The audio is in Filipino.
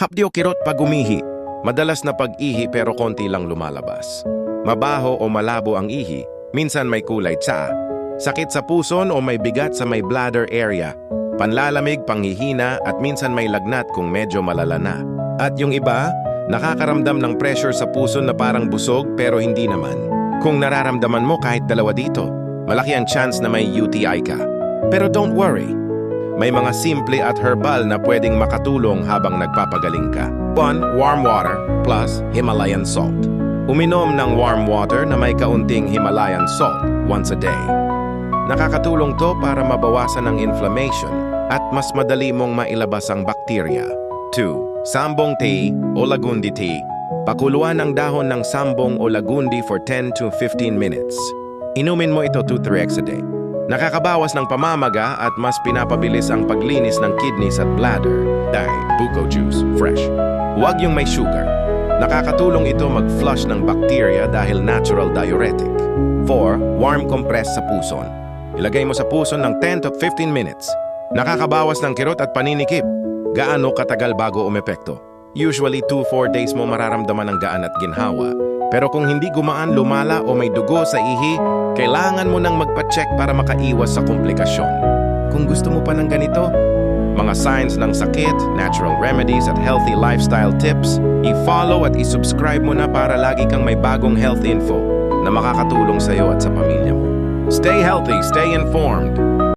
Hapdi o kirot pag umihi. Madalas na pag-ihi pero konti lang lumalabas. Mabaho o malabo ang ihi, minsan may kulay tsaa. Sakit sa puson o may bigat sa may bladder area. Panlalamig, panghihina at minsan may lagnat kung medyo malala na. At yung iba, nakakaramdam ng pressure sa puso na parang busog pero hindi naman. Kung nararamdaman mo kahit dalawa dito, malaki ang chance na may UTI ka. Pero don't worry, may mga simple at herbal na pwedeng makatulong habang nagpapagaling ka. 1. Warm water plus Himalayan salt. Uminom ng warm water na may kaunting Himalayan salt once a day. Nakakatulong to para mabawasan ang inflammation at mas madali mong mailabas ang bakterya. 2. Sambong tea o lagundi tea. Pakuluan ang dahon ng sambong o lagundi for 10 to 15 minutes. Inumin mo ito 2-3 a day. Nakakabawas ng pamamaga at mas pinapabilis ang paglinis ng kidneys at bladder dahil buko juice fresh. Huwag yung may sugar. Nakakatulong ito mag-flush ng bacteria dahil natural diuretic. 4. Warm compress sa puson. Ilagay mo sa puson ng 10 to 15 minutes. Nakakabawas ng kirot at paninikip. Gaano katagal bago umepekto? Usually 2-4 days mo mararamdaman ang gaan at ginhawa. Pero kung hindi gumaan, lumala o may dugo sa ihi, kailangan mo nang magpa-check para makaiwas sa komplikasyon. Kung gusto mo pa ng ganito, mga signs ng sakit, natural remedies at healthy lifestyle tips, i-follow at i-subscribe mo na para lagi kang may bagong health info na makakatulong sa iyo at sa pamilya mo. Stay healthy, stay informed.